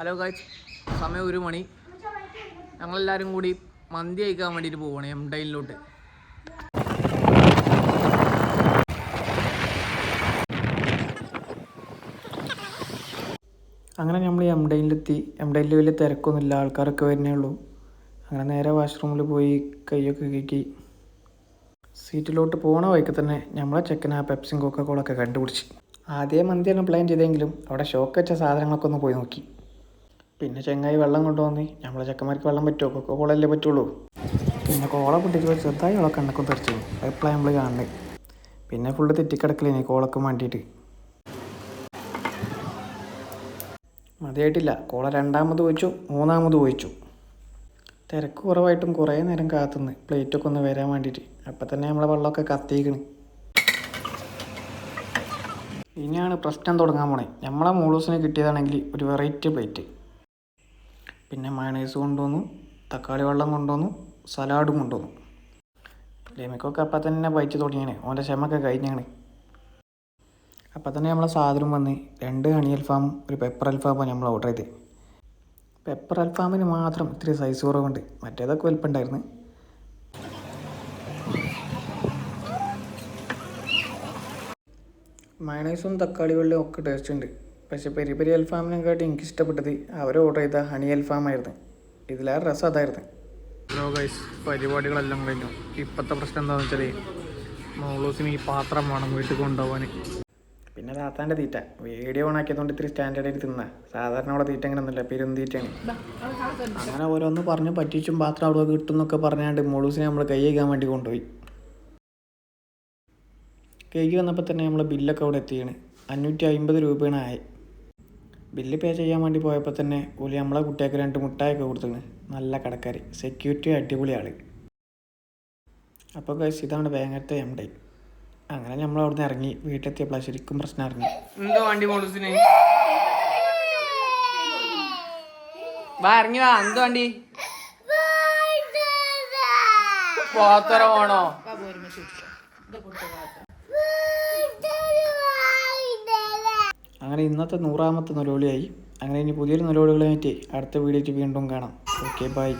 Hello കാച്ച് സമയം ഒരു മണി. ഞങ്ങളെല്ലാവരും കൂടി മന്തി കഴിക്കാൻ വേണ്ടിയിട്ട് പോവാണ് എം ഡൈനിലോട്ട് അങ്ങനെ നമ്മൾ എം ഡൈനിലെത്തി എം ഡൈനിൽ വലിയ തിരക്കൊന്നുമില്ല. ആൾക്കാരൊക്കെ വരുന്നേ ഉള്ളൂ. അങ്ങനെ നേരെ വാഷ്റൂമിൽ പോയി കൈയൊക്കെ കീക്കി സീറ്റിലോട്ട് പോണ വഴിക്ക് തന്നെ നമ്മളെ ചെക്കൻ ആ പെപ്സിയും കൊക്ക കോളൊക്കെ കണ്ടുപിടിച്ച്. ആദ്യം മന്തിയാണ് പ്ലാൻ ചെയ്തെങ്കിലും അവിടെ ഷോക്ക് വെച്ച സാധനങ്ങളൊക്കെ ഒന്ന് പോയി നോക്കി. പിന്നെ ചെങ്ങായി വെള്ളം കൊണ്ടുവന്നി നമ്മളെ ചെക്കന്മാർക്ക് വെള്ളം പറ്റുമോ? കൊക്കോ കോളല്ലേ പറ്റുള്ളൂ. പിന്നെ കോള പൊട്ടിച്ച് ചെറുതായി അവളെ കണ്ണൊക്കെ തെറിച്ചു എപ്പോഴാണ് നമ്മൾ കാണുന്നത് പിന്നെ ഫുള്ള് തെറ്റിക്കിടക്കലേനി കോളൊക്കെ വേണ്ടിയിട്ട് മതിയായിട്ടില്ല. കോള രണ്ടാമത് ഒഴിച്ചു മൂന്നാമത് ഒഴിച്ചു തിരക്ക് കുറവായിട്ടും കുറേ നേരം കാത്തുനിന്ന് പ്ലേറ്റൊക്കെ ഒന്ന് വരാൻ വേണ്ടിയിട്ട് അപ്പം തന്നെ നമ്മളെ വെള്ളമൊക്കെ കത്തിയിക്കണ്. ഇനിയാണ് പ്രശ്നം തുടങ്ങാൻ പോണേ. നമ്മളെ മൂളൂസിന് കിട്ടിയതാണെങ്കിൽ ഒരു വെറൈറ്റി പ്ലേറ്റ് പിന്നെ മയണൈസ് കൊണ്ടുവന്നു തക്കാളി വെള്ളം കൊണ്ടുവന്നു സലാഡും കൊണ്ടുവന്നു. ലെമിക്കൊക്കെ അപ്പം തന്നെ വഹിച്ചു തുടങ്ങിയാണ് ഓന്റെ ക്ഷമൊക്കെ കഴിഞ്ഞാണ്. അപ്പം തന്നെ നമ്മളെ സാധനം വന്ന് രണ്ട് ഹണി അൽഫാം ഒരു പെപ്പർ അൽഫാമും നമ്മൾ ഓർഡർ ചെയ്ത്. പെപ്പർ അൽഫാമിന് മാത്രം ഇത്തിരി സൈസ് കുറവുണ്ട്. മറ്റേതൊക്കെ വലിപ്പമുണ്ടായിരുന്നു മയണൈസും തക്കാളി വെള്ളവും ഒക്കെ ടേസ്റ്റ് ഉണ്ട്. പക്ഷേ പെരി പെരി അൽഫാമിനെക്കാട്ടി എനിക്ക് ഇഷ്ടപ്പെട്ടത് അവർ ഓർഡർ ചെയ്ത ഹണി അൽഫാമായിരുന്നു. ഇതിലേറെ രസം അതായിരുന്നു. ഹലോ ഗൈസ് പരിപാടികളെല്ലാം കഴിഞ്ഞു. ഇപ്പോഴത്തെ പ്രശ്നം എന്താണെന്ന് വെച്ചാൽ മോളൂസിന് ഈ പാത്രം വേണം വീട്ടിൽ കൊണ്ടുപോകാൻ പിന്നെ താത്താന്റെ തീറ്റ. വീഡിയോ ഓൺ ആക്കിയതുകൊണ്ട് ഇത്തിരി സ്റ്റാൻഡേർഡ് ആയിട്ട് തിന്നാ. സാധാരണ അവിടെ തീറ്റ അങ്ങനെ ഒന്നുമില്ല പെരുന്തീറ്റയാണ് അങ്ങനെ ഓരോന്ന് പറഞ്ഞ് പറ്റിച്ചും പാത്രം അവിടെ കിട്ടും എന്നൊക്കെ പറഞ്ഞാണ്ട് മോളൂസിനെ നമ്മൾ കൈ കഴിക്കാൻ വേണ്ടി കൊണ്ടുപോയി. കൈ വന്നപ്പോൾ തന്നെ നമ്മൾ ബില്ലൊക്കെ അവിടെ എത്തിയാണ്. അഞ്ഞൂറ്റി അമ്പത് രൂപയാണ് ആയി. ബില്ല് പേ ചെയ്യാൻ വേണ്ടി പോയപ്പോൾ തന്നെ ഓലി നമ്മളെ കുട്ടിയൊക്കെ രണ്ട് മുട്ടായൊക്കെ കൊടുത്തിരുന്നു നല്ല കടക്കാർ സെക്യൂരിറ്റി അടിപൊളി ആൾ. അപ്പോൾ കഴിച്ച് ഇതാണ് വേങ്ങത്തെ എം ഡൈ അങ്ങനെ നമ്മൾ അവിടെ നിന്ന് ഇറങ്ങി. വീട്ടിലെത്തിയപ്പോൾ ശരിക്കും പ്രശ്നം ഇറങ്ങി. എന്തോ വണ്ടി മോളൂസിന്? വാ ഇറങ്ങി വാ. എന്തോ വണ്ടി? പോത്തറ പോണോ അങ്ങനെ ഇന്നത്തെ നൂറാമത്തെ നിലവിളിയായി. അങ്ങനെ ഇനി പുതിയൊരു നിലവിളികളുമായിട്ട് അടുത്ത വീഡിയോയ്ക്ക് വീണ്ടും കാണാം. Okay bye